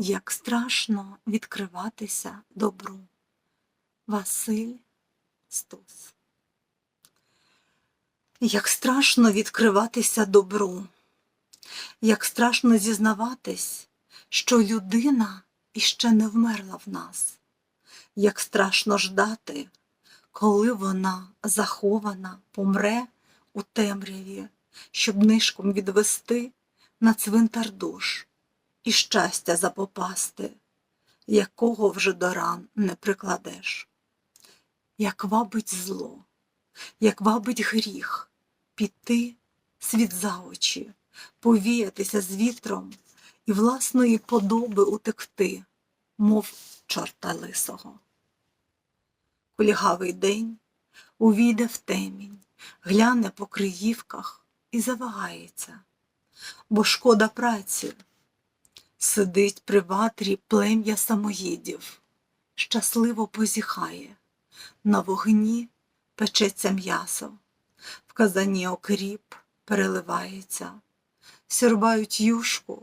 Як страшно відкриватися добру. Василь Стус. Як страшно відкриватися добру, як страшно зізнаватись, що людина іще не вмерла в нас, як страшно ждати, коли вона захована, помре у темряві, щоб нишком відвести на цвинтар душ і щастя запопасти, якого вже до ран не прикладеш. Як вабить зло, як вабить гріх, піти світ за очі, повіятися з вітром і власної подоби утекти, мов чорта лисого. Кульгавий день увійде в темінь, гляне по криївках і завагається, бо шкода праці. Сидить при ватрі плем'я самоїдів, щасливо позіхає, на вогні печеться м'ясо, в казані окріп переливається, сірбають юшку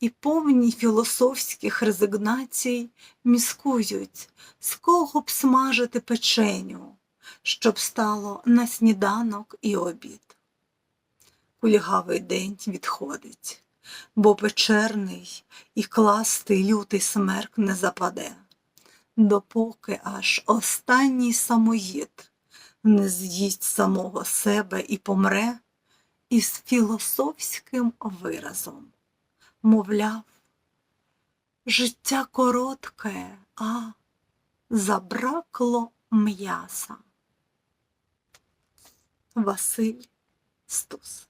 і повні філософських резигнацій міскують, з кого б смажити печеню, щоб стало на сніданок і обід. Кульгавий день відходить, бо печерний і кластий лютий смерк не западе, допоки аж останній самоїд не з'їсть самого себе і помре із філософським виразом, мовляв, життя коротке, а забракло м'яса. Василь Стус.